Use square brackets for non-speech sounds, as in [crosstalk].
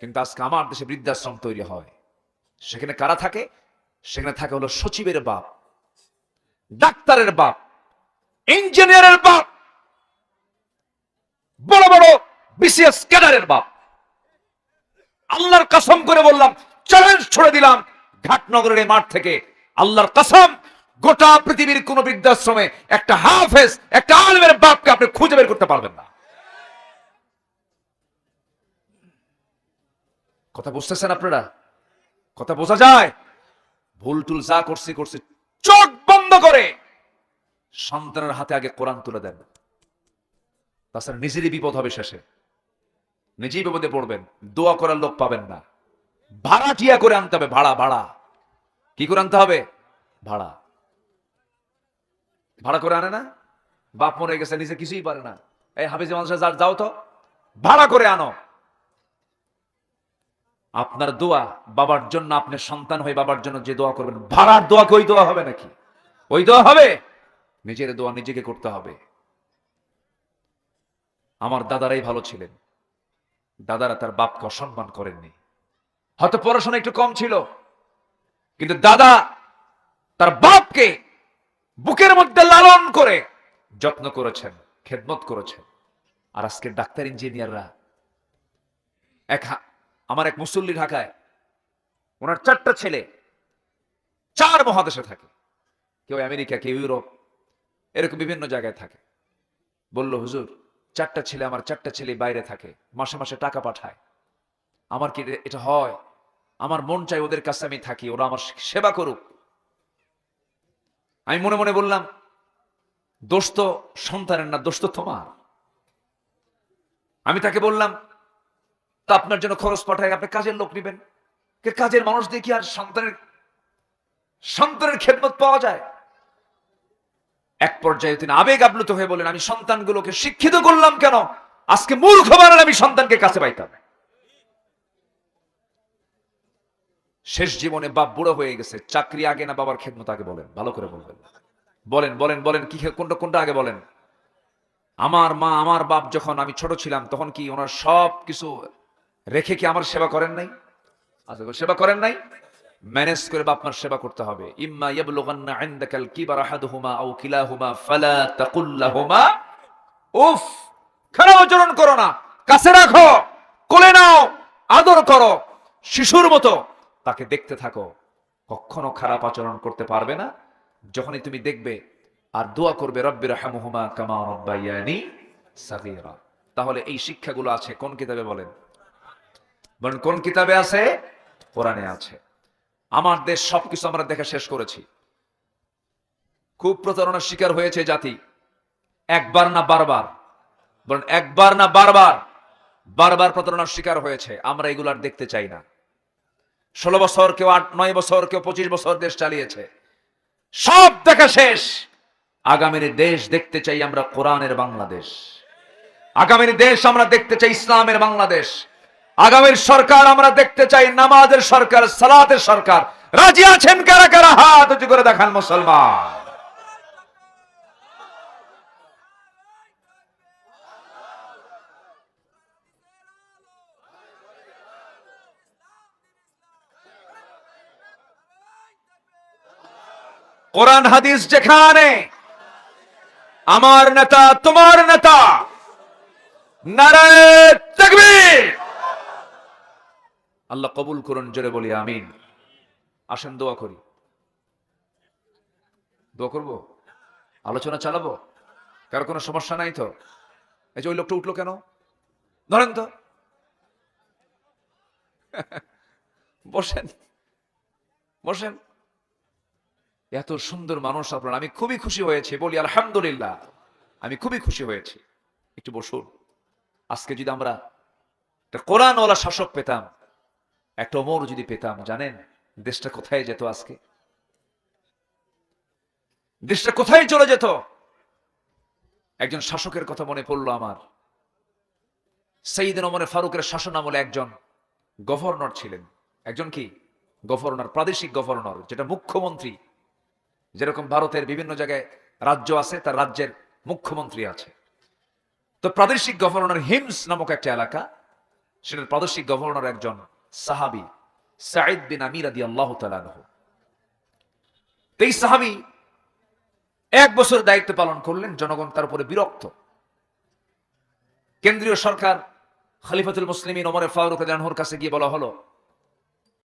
কিন্তু আজকে আমার দেশে বৃদ্ধাশ্রম তৈরি হয়। সেখানে কারা থাকে? সেখানে থাকে হলো সচিবের বাপ, ডাক্তারের বাপ, ইঞ্জিনিয়ারের বাপ, বড় বড় বিসিএস ক্যাডারের বাপ। আল্লাহর কসম করে বললাম চ্যালেঞ্জ ছড়ে দিলাম, ঘাটনগরের মাঠ থেকে আল্লাহর কসম, গোটা পৃথিবীর কোন বৃদ্ধাশ্রমে একটা হাফেজ, একটা আলমের বাপকে আপনি খুঁজে বের করতে পারবেন না। কথা বুঝতেছেন আপনারা? কথা বোঝা যায়? ভুল টুল যা করছি করছি। চোখ বন্ধ করে সন্তানের হাতে আগে কোরআন তুলে দেন। তাছাড়া নিজেরই বিপদ হবে শেষে। নিজেই বিপদে পড়বেন। দোয়া করার লোক পাবেন না। ভাড়া ভাড়াটিয়া করে আনতে হবে, ভাড়া ভাড়া। কি করে আনতে হবে? ভাড়া। ভাড়া করে আনে না? বাপ মরে গেছে, নিজে কিছুই পারে না। এই হাফিজ মানুষের যার যাও তো। ভাড়া করে আনো। আপনার দোয়া বাবার জন্য, আপনি সন্তান হয়ে বাবার জন্য যে দোয়া করবেন, ভাড়ার দোয়া ওই দোয়া হবে নাকি? ওই দোয়া হবে? নিজের দোয়া নিজেকে করতে হবে। আমার দাদারাই ভালো ছিলেন। দাদারা তার বাপকে অসম্মান করেননি। হয়তো পড়াশোনা একটু কম ছিল, কিন্তু দাদা তার বাপকে বুকের মধ্যে লালন করে যত্ন করেছেন, খেদমত করেছেন। আর আজকে ডাক্তার ইঞ্জিনিয়াররা এক আমার এক মুসল্লি ঢাকায়, ওনার চারটা ছেলে, চার মহাদেশে থাকে। কেউ আমেরিকা, কেউ ইউরোপ, এরকম বিভিন্ন জায়গায় থাকে। বলল, হুজুর, চারটা ছেলে আমার চারটা ছেলে বাইরে থাকে, মাসে মাসে টাকা পাঠায়। আমার কি এটা হয়? আমার মন চাই ওদের কাছে আমি থাকি, ওরা আমার সেবা করুক। আমি মনে মনে বললাম, দোস্ত সন্তানের না, দোস্ত তোমার? আমি তাকে বললাম তা আপনার জন্য খরচ পাঠায়, আপনি কাজের লোক নেবেন। কাজের মানুষ কি আর সন্তানের সন্তানের খেদমত পাওয়া যায়? এক পর্যায়ে তিনি আবেগ আপ্লুত হয়ে বলেন আমি সন্তানগুলোকে শিক্ষিত করলাম কেন? আজকে মূর্খ বানালে আমি সন্তানকে কাছে পাইতাম। শেষ জীবনে বাপ বুড়ো হয়ে গেছে, চাকরি আগে না বাবার খেদমত আগে বলেন? ভালো করে বলবেন। বলেন বলেন বলেন, কি কোনটা কোনটা আগে বলেন? আমার মা, আমার বাপ যখন আমি ছোট ছিলাম, তখন কি ওনার সব কিছু রেখে কি আমার সেবা করেন নাই? আচ্ছা সেবা করেন নাই? ম্যানেজ করে বা আপনার সেবা করতে হবে। ইম্মা ইয়াবলুগান্না ইনদাকাল কিবার আহাদুহুমা আও কিলাহুমা ফালা তাকুল লাহুমা উফ! খারাপ আচরণ করো না, কাছে রাখো, কোলে নাও, আদর করো, শিশুর মতো তাকে দেখতে থাকো। কখনো খারাপ আচরণ করতে পারবে না। যখনই তুমি দেখবে, আর দোয়া করবে রব্বির হামুহুমা কামা রব্বাইয়ানি সাগীরা। তাহলে এই শিক্ষাগুলো আছে, কোন কিতাবে বলেন? বলেন, কোন কিতাবে আছে? কোরআনে আছে। আমার দেশ সবকিছু আমরা দেখা শেষ করেছি। খুব প্রতারণার শিকার হয়েছে জাতি। একবার না বারবার। বলেন, একবার না বারবার। বারবার প্রতারণার শিকার হয়েছে। আমরা এগুলো আর দেখতে চাই না। ষোলো বছর কেউ আট, নয় বছর, কেউ পঁচিশ বছর দেশ চালিয়েছে। সব দেখা শেষ। আগামীর দেশ দেখতে চাই আমরা কোরআনের বাংলাদেশ। আগামীর দেশ আমরা দেখতে চাই ইসলামের বাংলাদেশ। আগামীর সরকার আমরা দেখতে চাই, নামাজের সরকার, সালাতের সরকার। রাজি আছেন কারা কারা? হাত উঁচু করে দেখান মুসলমান। কোরআন, হাদিস যেখানে, আমার নেতা, তোমার নেতা, নারায় তাকবীর আল্লাহ কবুল করুন, জোরে বলি, আমিন। আসেন, দোয়া করি। দোয়া করব? আলোচনা চালাবো? কারও কোনো সমস্যা নাই তো? এই যে ওই লোকটা উঠল কেন? ধরেন তো। [laughs] বসেন। বসেন। এত সুন্দর মানুষ আপনার। আমি খুবই খুশি হয়েছি। বলি, আলহামদুলিল্লাহ। আমি খুবই খুশি হয়েছি। একটু বসুন। আজকে যদি আমরা একটা কোরআনওয়ালা শাসক পেতাম একটা অমর যদি পেতাম, জানেন? দেশটা কোথায় যেত আজকে? দেশটা কোথায় চলে যেত? একজন শাসকের কথা মনে পড়ল আমার। সেইদিন ওমরে ফারুকের শাসন আমলে একজন গভর্নর ছিলেন। একজন কি? গভর্নর, প্রাদেশিক গভর্নর, যেটা মুখ্যমন্ত্রী। যেরকম ভারতের বিভিন্ন জায়গায় রাজ্য আছে, তার রাজ্যের মুখ্যমন্ত্রী আছে। তো প্রাদেশিক গভর্নর হিমস নামক একটা এলাকা, সেটার প্রাদেশিক গভর্নর একজন সাহাবি সাইদ বিন আমির আদি আল্লাহ তালানহ এই সাহাবি এক বছর দায়িত্ব পালন করলেন, জনগণ তার উপরে বিরক্ত। কেন্দ্রীয় সরকার খলিফাতুল মুসলিমিন ওমরে ফারুক আদানহর কাছে গিয়ে বলা হলো